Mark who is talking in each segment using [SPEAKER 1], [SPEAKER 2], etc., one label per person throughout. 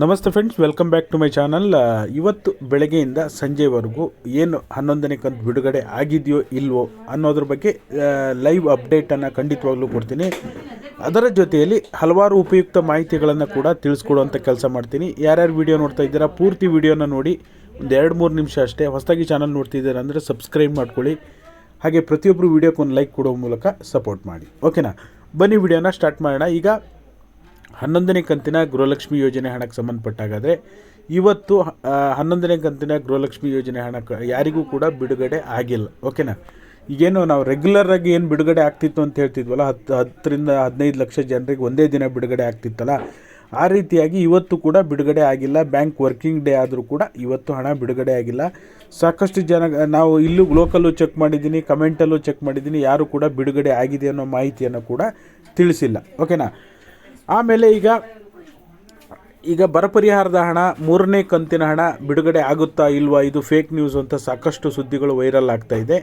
[SPEAKER 1] ನಮಸ್ತೆ friends welcome back to my channel ಇವತ್ತು ಬೆಳಗ್ಗೆಯಿಂದ ಸಂಜೆವರೆಗೂ ಏನು ಹನ್ನೊಂದನೇ ಕಂತು ಬಿಡುಗಡೆ ಆಗಿದೆಯೋ ಇಲ್ವೋ ಅನ್ನೋದ್ರ ಬಗ್ಗೆ ಲೈವ್ ಅಪ್ಡೇಟನ್ನು ಖಂಡಿತವಾಗ್ಲೂ ಕೊಡ್ತೀನಿ. ಅದರ ಜೊತೆಯಲ್ಲಿ ಹಲವಾರು ಉಪಯುಕ್ತ ಮಾಹಿತಿಗಳನ್ನು ಕೂಡ ತಿಳಿಸ್ಕೊಡುವಂಥ ಕೆಲಸ ಮಾಡ್ತೀನಿ. ಯಾರ್ಯಾರು ವಿಡಿಯೋ ನೋಡ್ತಾ ಇದ್ದೀರಾ, ಪೂರ್ತಿ ವಿಡಿಯೋನ ನೋಡಿ, ಒಂದು ಎರಡು ಮೂರು ನಿಮಿಷ ಅಷ್ಟೇ ಹೊಸದಾಗಿ ಚಾನಲ್ ನೋಡ್ತಿದ್ದೀರಾ ಅಂದರೆ ಸಬ್ಸ್ಕ್ರೈಬ್ ಮಾಡ್ಕೊಳ್ಳಿ. ಹಾಗೆ ಪ್ರತಿಯೊಬ್ಬರು ವೀಡಿಯೋಕ್ಕೊಂದು ಲೈಕ್ ಕೊಡೋ ಮೂಲಕ ಸಪೋರ್ಟ್ ಮಾಡಿ. ಓಕೆನಾ ಬನ್ನಿ ವಿಡಿಯೋನ ಸ್ಟಾರ್ಟ್ ಮಾಡೋಣ. ಈಗ ಹನ್ನೊಂದನೇ ಕಂತಿನ ಗೃಹಲಕ್ಷ್ಮಿ ಯೋಜನೆ ಹಣಕ್ಕೆ ಸಂಬಂಧಪಟ್ಟಾಗಾದರೆ ಇವತ್ತು ಹನ್ನೊಂದನೇ ಕಂತಿನ ಗೃಹಲಕ್ಷ್ಮಿ ಯೋಜನೆ ಹಣ ಯಾರಿಗೂ ಕೂಡ ಬಿಡುಗಡೆ ಆಗಿಲ್ಲ. ಓಕೆನಾ? ಈಗೇನು ನಾವು ರೆಗ್ಯುಲರ್ ಆಗಿ ಏನು ಬಿಡುಗಡೆ ಆಗ್ತಿತ್ತು ಅಂತ ಹೇಳ್ತಿದ್ವಲ್ಲ ಹತ್ತು ಹತ್ತರಿಂದ ಹದಿನೈದು ಲಕ್ಷ ಜನರಿಗೆ ಒಂದೇ ದಿನ ಬಿಡುಗಡೆ ಆಗ್ತಿತ್ತಲ್ಲ, ಆ ರೀತಿಯಾಗಿ ಇವತ್ತು ಕೂಡ ಬಿಡುಗಡೆ ಆಗಿಲ್ಲ. ಬ್ಯಾಂಕ್ ವರ್ಕಿಂಗ್ ಡೇ ಆದರೂ ಕೂಡ ಇವತ್ತು ಹಣ ಬಿಡುಗಡೆ ಆಗಿಲ್ಲ. ಸಾಕಷ್ಟು ಜನ, ನಾವು ಇಲ್ಲೂ ಲೋಕಲ್ಲೂ ಚೆಕ್ ಮಾಡಿದ್ದೀನಿ ಕಮೆಂಟಲ್ಲೂ ಚೆಕ್ ಮಾಡಿದ್ದೀನಿ, ಯಾರು ಕೂಡ ಬಿಡುಗಡೆ ಆಗಿದೆ ಅನ್ನೋ ಮಾಹಿತಿಯನ್ನು ಕೂಡ ತಿಳಿಸಿಲ್ಲ. ಓಕೆನಾ? ಆಮೇಲೆ ಈಗ ಈಗ ಬರ ಪರಿಹಾರದ ಹಣ, ಮೂರನೇ ಕಂತಿನ ಹಣ ಬಿಡುಗಡೆ ಆಗುತ್ತಾ ಇಲ್ವಾ? ಇದು ಫೇಕ್ ನ್ಯೂಸ್ ಅಂತ ಸಾಕಷ್ಟು ಸುದ್ದಿಗಳು ವೈರಲ್ ಆಗ್ತಾ ಇದೆ.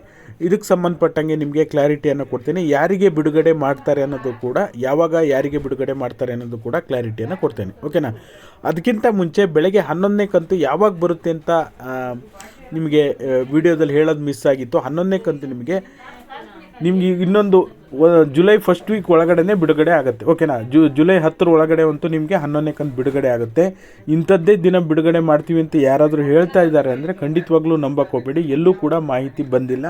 [SPEAKER 1] ಇದಕ್ಕೆ ಸಂಬಂಧಪಟ್ಟಂಗೆ ನಿಮಗೆ ಕ್ಲಾರಿಟಿಯನ್ನು ಕೊಡ್ತೀನಿ. ಯಾರಿಗೆ ಬಿಡುಗಡೆ ಮಾಡ್ತಾರೆ ಅನ್ನೋದು ಕೂಡ, ಯಾವಾಗ ಯಾರಿಗೆ ಬಿಡುಗಡೆ ಮಾಡ್ತಾರೆ ಅನ್ನೋದು ಕೂಡ ಕ್ಲಾರಿಟಿಯನ್ನು ಕೊಡ್ತೇನೆ. ಓಕೆನಾ ಅದಕ್ಕಿಂತ ಮುಂಚೆ ಬೆಳಗ್ಗೆ ಹನ್ನೊಂದನೇ ಕಂತು ಯಾವಾಗ ಬರುತ್ತೆ ಅಂತ ನಿಮಗೆ ವಿಡಿಯೋದಲ್ಲಿ ಹೇಳೋದು ಮಿಸ್ ಆಗಿತ್ತು. ಹನ್ನೊಂದನೇ ಕಂತು ನಿಮಗೆ ನಿಮ್ಗೆ ಇನ್ನೊಂದು ಜುಲೈ ಫಸ್ಟ್ ವೀಕ್ ಒಳಗಡೆನೇ ಬಿಡುಗಡೆ ಆಗುತ್ತೆ. ಓಕೆನಾ ಜು, ಜುಲೈ ಹತ್ತರ ಒಳಗಡೆ ಅಂತೂ ನಿಮಗೆ ಹನ್ನೊಂದನೇ ಕಂತು ಬಿಡುಗಡೆ ಆಗುತ್ತೆ. ಇಂಥದ್ದೇ ದಿನ ಬಿಡುಗಡೆ ಮಾಡ್ತೀವಿ ಅಂತ ಯಾರಾದರೂ ಹೇಳ್ತಾ ಇದ್ದಾರೆ ಅಂದರೆ ಖಂಡಿತವಾಗ್ಲೂ ನಂಬಕ್ಕೆ ಎಲ್ಲೂ ಕೂಡ ಮಾಹಿತಿ ಬಂದಿಲ್ಲ.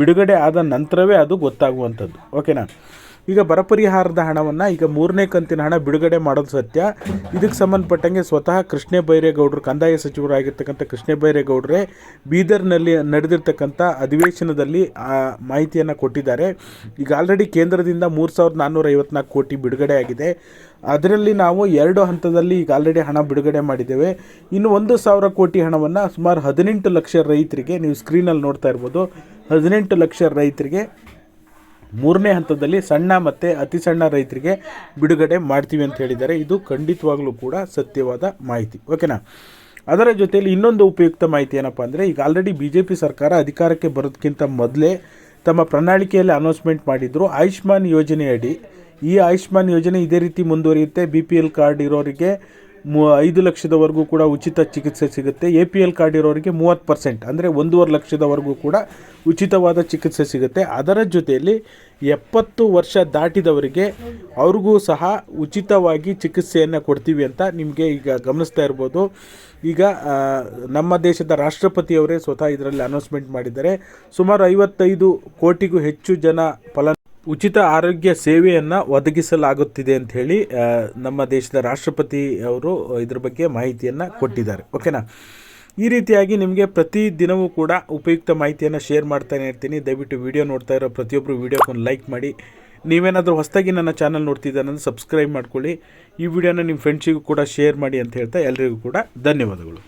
[SPEAKER 1] ಬಿಡುಗಡೆ ಆದ ನಂತರವೇ ಅದು ಗೊತ್ತಾಗುವಂಥದ್ದು. ಓಕೆನಾ ಈಗ ಬರ ಪರಿಹಾರದ ಹಣವನ್ನು ಈಗ ಮೂರನೇ ಕಂತಿನ ಹಣ ಬಿಡುಗಡೆ ಮಾಡೋದು ಸತ್ಯ. ಇದಕ್ಕೆ ಸಂಬಂಧಪಟ್ಟಂಗೆ ಸ್ವತಃ ಕೃಷ್ಣ ಬೈರೇಗೌಡರು ಕಂದಾಯ ಸಚಿವರಾಗಿರ್ತಕ್ಕಂಥ ಕೃಷ್ಣ ಬೈರೇಗೌಡರೇ ಬೀದರ್ನಲ್ಲಿ ನಡೆದಿರ್ತಕ್ಕಂಥ ಅಧಿವೇಶನದಲ್ಲಿ ಆ ಮಾಹಿತಿಯನ್ನು ಕೊಟ್ಟಿದ್ದಾರೆ. ಈಗ ಆಲ್ರೆಡಿ ಕೇಂದ್ರದಿಂದ ಮೂರು ಸಾವಿರದ ನಾನ್ನೂರ ಐವತ್ನಾಲ್ಕು ಕೋಟಿ ಬಿಡುಗಡೆ ಆಗಿದೆ. ಅದರಲ್ಲಿ ನಾವು ಎರಡು ಹಂತದಲ್ಲಿ ಈಗ ಆಲ್ರೆಡಿ ಹಣ ಬಿಡುಗಡೆ ಮಾಡಿದ್ದೇವೆ. ಇನ್ನು ಒಂದು ಸಾವಿರ ಕೋಟಿ ಹಣವನ್ನು ಸುಮಾರು ಹದಿನೆಂಟು ಲಕ್ಷ ರೈತರಿಗೆ ನೀವು ಸ್ಕ್ರೀನಲ್ಲಿ ನೋಡ್ತಾ ಇರ್ಬೋದು. ಹದಿನೆಂಟು ಲಕ್ಷ ರೈತರಿಗೆ ಮೂರನೇ ಹಂತದಲ್ಲಿ ಸಣ್ಣ ಮತ್ತು ಅತಿ ಸಣ್ಣ ರೈತರಿಗೆ ಬಿಡುಗಡೆ ಮಾಡ್ತೀವಿ ಅಂತ ಹೇಳಿದ್ದಾರೆ. ಇದು ಖಂಡಿತವಾಗ್ಲೂ ಕೂಡ ಸತ್ಯವಾದ ಮಾಹಿತಿ. ಓಕೆನಾ? ಅದರ ಜೊತೆಯಲ್ಲಿ ಇನ್ನೊಂದು ಉಪಯುಕ್ತ ಮಾಹಿತಿ ಏನಪ್ಪ ಅಂದರೆ, ಈಗ ಆಲ್ರೆಡಿ ಬಿ ಜೆ ಪಿ ಸರ್ಕಾರ ಅಧಿಕಾರಕ್ಕೆ ಬರೋದಕ್ಕಿಂತ ಮೊದಲೇ ತಮ್ಮ ಪ್ರಣಾಳಿಕೆಯಲ್ಲಿ ಅನೌನ್ಸ್ಮೆಂಟ್ ಮಾಡಿದ್ರು. ಆಯುಷ್ಮಾನ್ ಯೋಜನೆಯಡಿ ಈ ಆಯುಷ್ಮಾನ್ ಯೋಜನೆ ಇದೇ ರೀತಿ ಮುಂದುವರಿಯುತ್ತೆ. ಬಿ ಪಿ ಎಲ್ ಕಾರ್ಡ್ ಇರೋರಿಗೆ ಮು ಐದು ಲಕ್ಷದವರೆಗೂ ಕೂಡ ಉಚಿತ ಚಿಕಿತ್ಸೆ ಸಿಗುತ್ತೆ. ಎ ಪಿ ಎಲ್ ಕಾರ್ಡ್ ಇರೋರಿಗೆ ಮೂವತ್ತು ಪರ್ಸೆಂಟ್ ಅಂದರೆ ಒಂದೂವರೆ ಲಕ್ಷದವರೆಗೂ ಕೂಡ ಉಚಿತವಾದ ಚಿಕಿತ್ಸೆ ಸಿಗುತ್ತೆ. ಅದರ ಜೊತೆಯಲ್ಲಿ ಎಪ್ಪತ್ತು ವರ್ಷ ದಾಟಿದವರಿಗೆ ಅವ್ರಿಗೂ ಸಹ ಉಚಿತವಾಗಿ ಚಿಕಿತ್ಸೆಯನ್ನು ಕೊಡ್ತೀವಿ ಅಂತ ನಿಮಗೆ ಈಗ ಗಮನಿಸ್ತಾ ಇರ್ಬೋದು. ಈಗ ನಮ್ಮ ದೇಶದ ರಾಷ್ಟ್ರಪತಿಯವರೇ ಸ್ವತಃ ಇದರಲ್ಲಿ ಅನೌನ್ಸ್ಮೆಂಟ್ ಮಾಡಿದ್ದಾರೆ. ಸುಮಾರು ಐವತ್ತೈದು ಕೋಟಿಗೂ ಹೆಚ್ಚು ಜನ ಫಲ ಉಚಿತ ಆರೋಗ್ಯ ಸೇವೆಯನ್ನು ಒದಗಿಸಲಾಗುತ್ತಿದೆ ಅಂತ ಹೇಳಿ ನಮ್ಮ ದೇಶದ ರಾಷ್ಟ್ರಪತಿ ಅವರು ಇದ್ರ ಬಗ್ಗೆ ಮಾಹಿತಿಯನ್ನು ಕೊಟ್ಟಿದ್ದಾರೆ. ಓಕೆನಾ ಈ ರೀತಿಯಾಗಿ ನಿಮಗೆ ಪ್ರತಿ ದಿನವೂ ಕೂಡ ಉಪಯುಕ್ತ ಮಾಹಿತಿಯನ್ನು ಶೇರ್ ಮಾಡ್ತಾನೆ ಇರ್ತೀನಿ. ದಯವಿಟ್ಟು ವಿಡಿಯೋ ನೋಡ್ತಾ ಇರೋ ಪ್ರತಿಯೊಬ್ಬರು ವಿಡಿಯೋಕ್ಕೊಂದು ಲೈಕ್ ಮಾಡಿ. ನೀವೇನಾದರೂ ಹೊಸದಾಗಿ ನನ್ನ ಚಾನಲ್ ನೋಡ್ತಿದ್ದಾನಂದ್ರೆ ಸಬ್ಸ್ಕ್ರೈಬ್ ಮಾಡ್ಕೊಳ್ಳಿ. ಈ ವಿಡಿಯೋನ ನಿಮ್ಮ ಫ್ರೆಂಡ್ಸಿಗೂ ಕೂಡ ಶೇರ್ ಮಾಡಿ ಅಂತ ಹೇಳ್ತಾ ಎಲ್ಲರಿಗೂ ಕೂಡ ಧನ್ಯವಾದಗಳು.